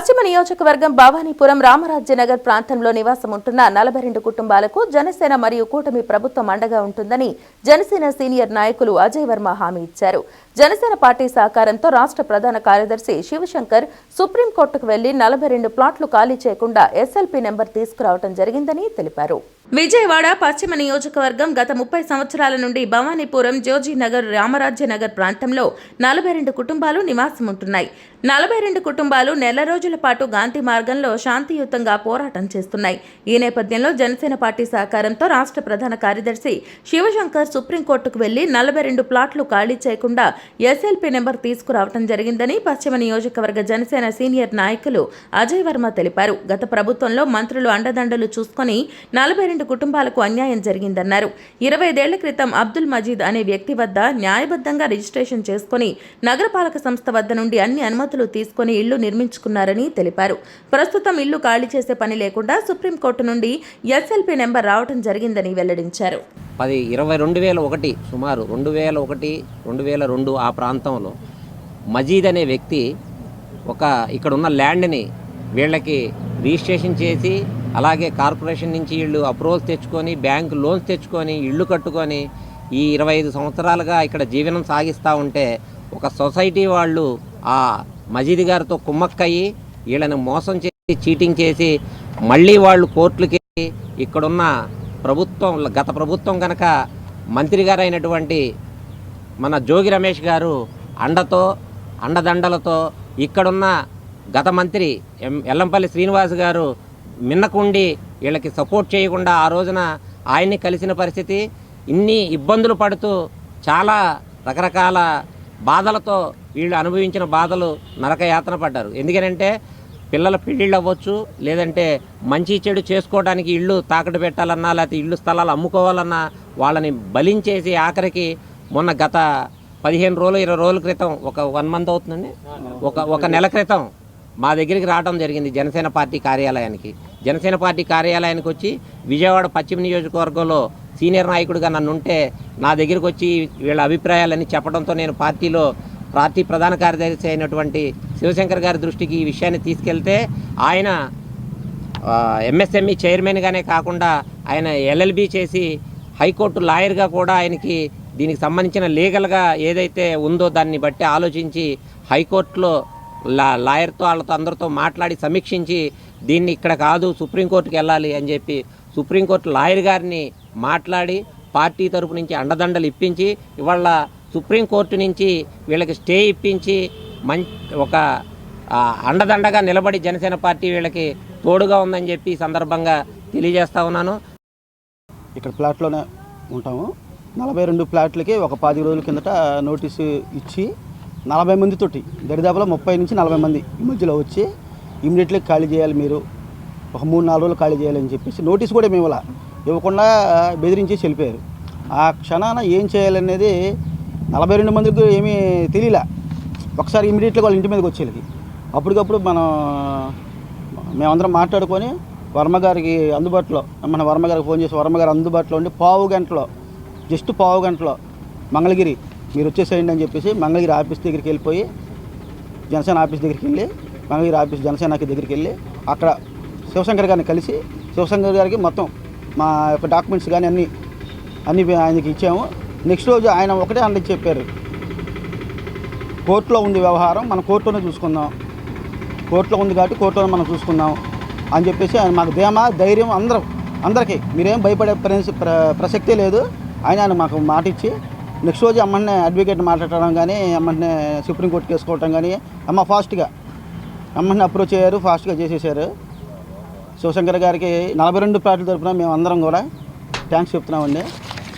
పశ్చిమ నియోజకవర్గం భవానీపురం రామరాజ్యనగర్ ప్రాంతంలో నివాసం ఉంటున్న నలభై రెండు కుటుంబాలకు జనసేన మరియు కూటమి ప్రభుత్వం అండగా ఉంటుందని జనసేన సీనియర్ నాయకులు అజయ్ వర్మ హామీ ఇచ్చారు. జనసేన పార్టీ సహకారంతో రాష్ట్ర ప్రధాన కార్యదర్శి శివశంకర్ సుప్రీంకోర్టుకు వెళ్ళి నలభై రెండు ప్లాట్లు ఖాళీ చేయకుండా ఎస్ఎల్పీ నెంబర్ తీసుకురావడం జరిగిందని తెలిపారు. విజయవాడ పశ్చిమ నియోజకవర్గం గత ముప్పై సంవత్సరాల నుండి భవానీపురం జోజీనగర్ రామరాజ్యనగర్ ప్రాంతంలో నలభై రెండు కుటుంబాలు నివాసం ఉంటున్నాయి నలభై రెండు కుటుంబాలు నెల రోజుల పాటు గాంధీ మార్గంలో శాంతియుతంగా పోరాటం చేస్తున్నాయి. ఈ నేపథ్యంలో జనసేన పార్టీ సహకారంతో రాష్ట్ర ప్రధాన కార్యదర్శి శివశంకర్ సుప్రీంకోర్టుకు వెళ్ళి నలభై రెండు ప్లాట్లు ఖాళీ చేయకుండా ఎస్ఎల్పీ నెంబర్ తీసుకురావడం జరిగిందని పశ్చిమ నియోజకవర్గ జనసేన సీనియర్ నాయకులు అజయ్ వర్మ తెలిపారు. గత ప్రభుత్వంలో మంత్రులు అండదండలు చూసుకొని నలభై రెండు కుటుంబాలకు అన్యాయం జరిగిందన్నారు. ఇరవై ఐదేళ్ళ క్రితం అబ్దుల్ మజీద్ అనే వ్యక్తి వద్ద న్యాయబద్ధంగా రిజిస్ట్రేషన్ చేసుకుని నగరపాలక సంస్థ వద్ద నుండి అన్ని అనుమతులు తీసుకుని ఇళ్ళు నిర్మించుకున్నారని తెలిపారు. ప్రస్తుతం ఇల్లు ఖాళీ చేసే పని లేకుండా సుప్రీంకోర్టు నుండి ఎస్ఎల్పీ నెంబర్ రావడం జరిగిందని వెల్లడించారు. పది ఇరవై రెండు వేల ఒకటి సుమారు రెండు వేల ఒకటి రెండు వేల రెండు ఆ ప్రాంతంలో మజీద్ అనే వ్యక్తి ఒక ఇక్కడ ఉన్న ల్యాండ్ని వీళ్ళకి రిజిస్ట్రేషన్ చేసి అలాగే కార్పొరేషన్ నుంచి వీళ్ళు అప్రూవల్స్ తెచ్చుకొని బ్యాంక్ లోన్స్ తెచ్చుకొని ఇళ్ళు కట్టుకొని ఈ ఇరవై ఐదు సంవత్సరాలుగా ఇక్కడ జీవనం సాగిస్తూ ఉంటే ఒక సొసైటీ వాళ్ళు ఆ మజీద్ గారితో కుమ్మక్కయ్యి వీళ్ళని మోసం చేసి చీటింగ్ చేసి మళ్ళీ వాళ్ళు కోర్టులకి ఇక్కడున్న ప్రభుత్వం గత ప్రభుత్వం కనుక మంత్రి గారు అయినటువంటి మన జోగి రమేష్ గారు అండతో అండదండలతో ఇక్కడున్న గత మంత్రి ఎం ఎల్లంపల్లి శ్రీనివాస్ గారు మిన్నకుండి వీళ్ళకి సపోర్ట్ చేయకుండా ఆ రోజున ఆయన్ని కలిసిన పరిస్థితి ఇన్ని ఇబ్బందులు పడుతూ చాలా రకరకాల బాధలతో వీళ్ళు అనుభవించిన బాధలు నరకయాతన పడ్డారు. ఎందుకనంటే పిల్లల పెళ్ళిళ్ళు అవ్వచ్చు లేదంటే మంచి చెడు చేసుకోవడానికి ఇళ్ళు తాకట్టు పెట్టాలన్నా లేకపోతే ఇళ్ళు స్థలాలు అమ్ముకోవాలన్నా వాళ్ళని బలించేసి ఆఖరికి మొన్న గత పదిహేను రోజులు ఇరవై రోజుల క్రితం ఒక వన్ మంత్ అవుతుందండి? ఒక ఒక నెల క్రితం మా దగ్గరికి రావడం జరిగింది జనసేన పార్టీ కార్యాలయానికి. జనసేన పార్టీ కార్యాలయానికి వచ్చి విజయవాడ పశ్చిమ నియోజకవర్గంలో సీనియర్ నాయకుడిగా నన్ను ఉంటే నా దగ్గరికి వచ్చి వీళ్ళ అభిప్రాయాలని చెప్పడంతో నేను పార్టీలో పార్టీ ప్రధాన కార్యదర్శి అయినటువంటి శివశంకర్ గారి దృష్టికి ఈ విషయాన్ని తీసుకెళ్తే ఆయన ఎంఎస్ఎంఈ చైర్మన్గానే కాకుండా ఆయన ఎల్ఎల్బి చేసి హైకోర్టు లాయర్గా కూడా ఆయనకి దీనికి సంబంధించిన లీగల్గా ఏదైతే ఉందో దాన్ని బట్టి ఆలోచించి హైకోర్టులో లా లాయర్తో వాళ్ళతో అందరితో మాట్లాడి సమీక్షించి దీన్ని ఇక్కడ కాదు సుప్రీంకోర్టుకి వెళ్ళాలి అని చెప్పి సుప్రీంకోర్టు లాయర్ గారిని మాట్లాడి పార్టీ తరపు నుంచి అండదండలు ఇప్పించి ఇవాళ సుప్రీంకోర్టు నుంచి వీళ్ళకి స్టే ఇప్పించి మం ఒక అండదండగా నిలబడి జనసేన పార్టీ వీళ్ళకి తోడుగా ఉందని చెప్పి సందర్భంగా తెలియజేస్తా ఉన్నాను. ఇక్కడ ప్లాట్లోనే ఉంటాము. నలభై రెండు ప్లాట్లకి ఒక పది రోజుల కిందట నోటీసు ఇచ్చి నలభై మందితోటి దరిదాపులో ముప్పై నుంచి నలభై మంది ఈ మధ్యలో వచ్చి ఇమీడియట్లీ ఖాళీ చేయాలి మీరు. ఒక మూడు నాలుగు రోజులు ఖాళీ చేయాలని చెప్పేసి నోటీస్ కూడా మేము ఇలా ఇవ్వకుండా బెదిరించి వెళ్ళిపోయారు ఆ క్షణాన ఏం చేయాలనేది నలభై రెండు మందికి ఏమీ తెలియలే ఒకసారి ఇమీడియట్గా వాళ్ళ ఇంటి మీదకి వచ్చేది అప్పటికప్పుడు మనం మేమందరం మాట్లాడుకొని వర్మగారికి అందుబాటులో మన వర్మగారికి ఫోన్ చేసి వర్మ గారు అందుబాటులో ఉండి పావు గంటలో జస్ట్ పావు గంటలో మంగళగిరి మీరు వచ్చేసేయండి అని చెప్పేసి మంగళగిరి ఆఫీస్ దగ్గరికి వెళ్ళిపోయి జనసేన ఆఫీస్ దగ్గరికి వెళ్ళి మంగళగిరి ఆఫీస్ జనసేనకి దగ్గరికి వెళ్ళి అక్కడ శివశంకర్ గారిని కలిసి శివశంకర్ గారికి మొత్తం మా యొక్క డాక్యుమెంట్స్ కానీ అన్నీ అన్నీ ఆయనకి ఇచ్చాము. నెక్స్ట్ రోజు ఆయన ఒకటే అండి చెప్పారు. కోర్టులో ఉంది వ్యవహారం మనం కోర్టులోనే చూసుకుందాం. కోర్టులో ఉంది కాబట్టి కోర్టులో మనం చూసుకుందాం అని చెప్పేసి ఆయన మాకు ధీమా ధైర్యం అందరం అందరికీ. మీరేం భయపడే ప్ర- ప్రసక్తే లేదు. ఆయన ఆయన మాకు మాట ఇచ్చి నెక్స్ట్ రోజు అమ్మనే అడ్వకేట్ మాట్లాడడం కానీ అమ్మనే సుప్రీంకోర్టు కేసుకోవటం కానీ అమ్మ ఫాస్ట్గా అమ్మని అప్రోచ్ అయ్యారు ఫాస్ట్గా చేసేసారు. శివశంకర్ గారికి నలభై రెండు ప్లాట్ల తరఫున మేము అందరం కూడా థ్యాంక్స్ చెప్తున్నామండి.